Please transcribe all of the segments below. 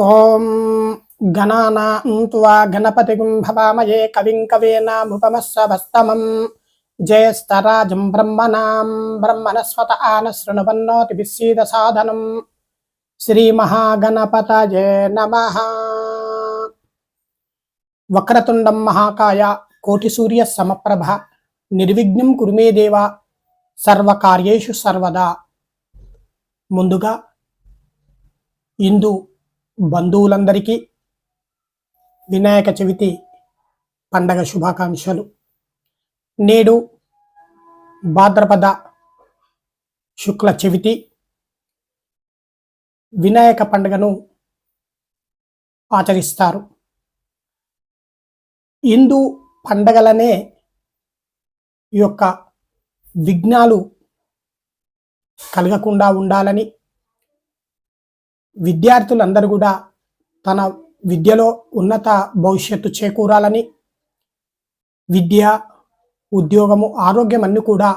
ఓం గణానాన్వా గణపతిం భవామయే కవిం కవేనాముపమస్సవస్తమం జయస్తరాజం బ్రహ్మణాం బ్రహ్మణస్వత ఆన శృణవన్నోతి విస్సీద సాధనం. శ్రీమహాగణపతయే నమ. వక్రతుండం మహాకాయ కోటి సూర్య సమప్రభ. నిర్విఘ్నం కురుమే దేవ. సర్వకార్యేషు సర్వదా. ముందుగా ఇందు బంధువులందరికీ వినాయక చవితి పండగ శుభాకాంక్షలు. నేడు భాద్రపద శుక్ల చవితి. వినాయక పండుగను ఆచరిస్తారు. హిందూ పండగలనే ఈ యొక్క విఘ్నాలు కలగకుండా ఉండాలని విద్యార్థులందరూ కూడా తన విద్యలో ఉన్నత భవిష్యత్తు చేకూరాలని విద్య ఉద్యోగము ఆరోగ్యం అన్నీ కూడా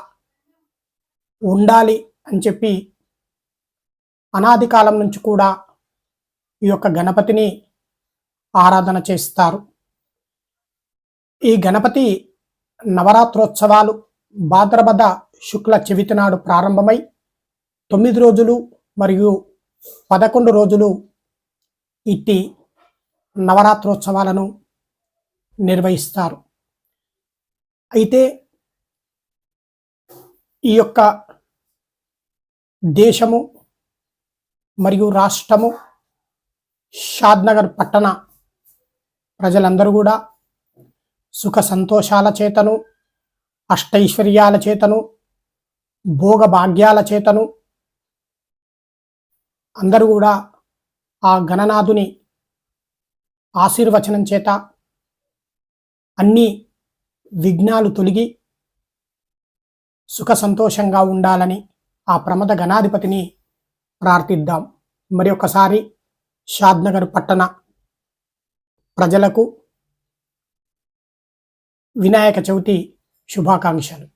ఉండాలి అని చెప్పి అనాది కాలం నుంచి కూడా ఈ యొక్క గణపతిని ఆరాధన చేస్తారు. ఈ గణపతి నవరాత్రోత్సవాలు భాద్రపద శుక్ల చెవితి నాడు ప్రారంభమై తొమ్మిది రోజులు మరియు పదకొండు రోజులు ఇట్టి నవరాత్రోత్సవాలను నిర్వహిస్తారు. అయితే ఈ యొక్క దేశము మరియు రాష్ట్రము షాద్నగర్ పట్టణ ప్రజలందరూ కూడా సుఖ సంతోషాల చేతను అష్టైశ్వర్యాల చేతను భోగభాగ్యాల చేతను అందరూ కూడా ఆ గణనాథుని ఆశీర్వచనం చేత అన్ని విఘ్నాలు తొలగి సుఖ సంతోషంగా ఉండాలని ఆ ప్రమద గణాధిపతిని ప్రార్థిద్దాం. మరి ఒకసారి షాద్నగర్ పట్టణ ప్రజలకు వినాయక చవితి శుభాకాంక్షలు.